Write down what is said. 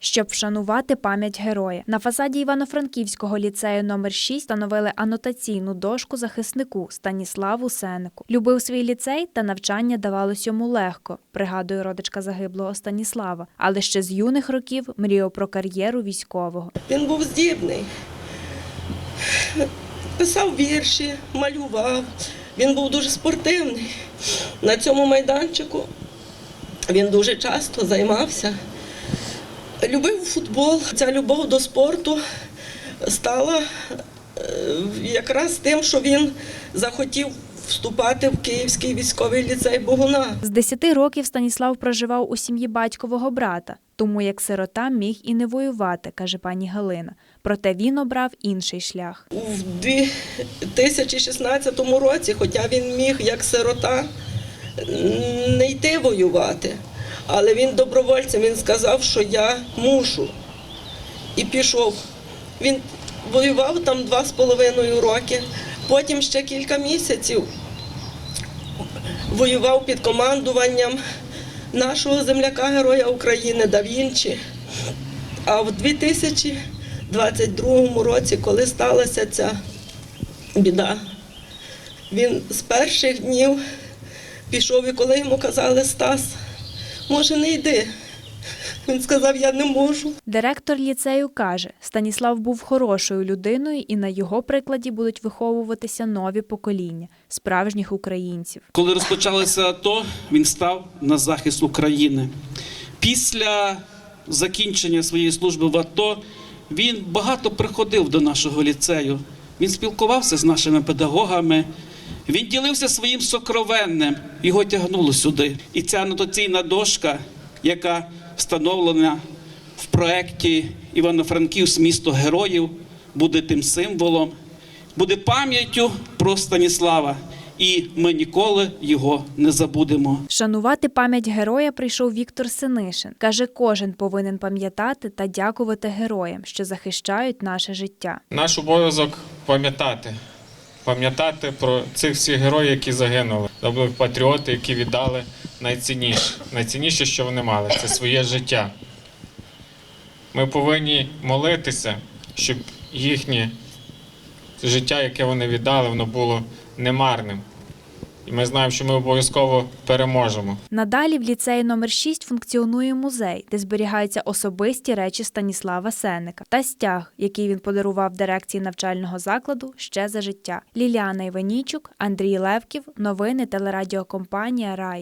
щоб вшанувати пам'ять героя. На фасаді Івано-Франківського ліцею номер 6 встановили анотаційну дошку захиснику Станіславу Сенику. Любив свій ліцей та навчання давалось йому легко, пригадує родичка загиблого Станіслава. Але ще з юних років мріяв про кар'єру військового. Він був здібний. Писав вірші, малював. Він був дуже спортивний. На цьому майданчику він дуже часто займався. Любив футбол. Ця любов до спорту стала е, якраз тим, що він захотів вступати в Київський військовий ліцей Богуна. З 10 років Станіслав проживав у сім'ї батькового брата, тому як сирота міг і не воювати, каже пані Галина. Проте він обрав інший шлях. У 2016 році, хоча він міг як сирота не йти воювати, але він добровольцем він сказав, що я мушу. І пішов. Він воював там два з половиною роки, потім ще кілька місяців воював під командуванням нашого земляка Героя України Да Вінчі. А в 2022 році, коли сталася ця біда, він з перших днів пішов, і коли йому казали Стас, може, не йди. Він сказав, я не можу. Директор ліцею каже, Станіслав був хорошою людиною, і на його прикладі будуть виховуватися нові покоління справжніх українців. Коли розпочалося АТО, він став на захист України. Після закінчення своєї служби в АТО він багато приходив до нашого ліцею. Він спілкувався з нашими педагогами. Він ділився своїм сокровенним, його тягнуло сюди. І ця анотаційна дошка, яка встановлена в проєкті Івано-Франківськ місто героїв, буде тим символом, буде пам'яттю про Станіслава. І ми ніколи його не забудемо. Шанувати пам'ять героя прийшов Віктор Синишин. Каже, кожен повинен пам'ятати та дякувати героям, що захищають наше життя. Наш обов'язок пам'ятати. Пам'ятати про цих всіх героїв, які загинули. Це були патріоти, які віддали найцінніше. Найцінніше, що вони мали, це своє життя. Ми повинні молитися, щоб їхнє життя, яке вони віддали, воно було немарним. І ми знаємо, що ми обов'язково переможемо. Надалі в ліцеї номер 6 функціонує музей, де зберігаються особисті речі Станіслава Сенека та стяг, який він подарував дирекції навчального закладу ще за життя. Ліліана Іванічук, Андрій Левків, новини телерадіокомпанія Рай.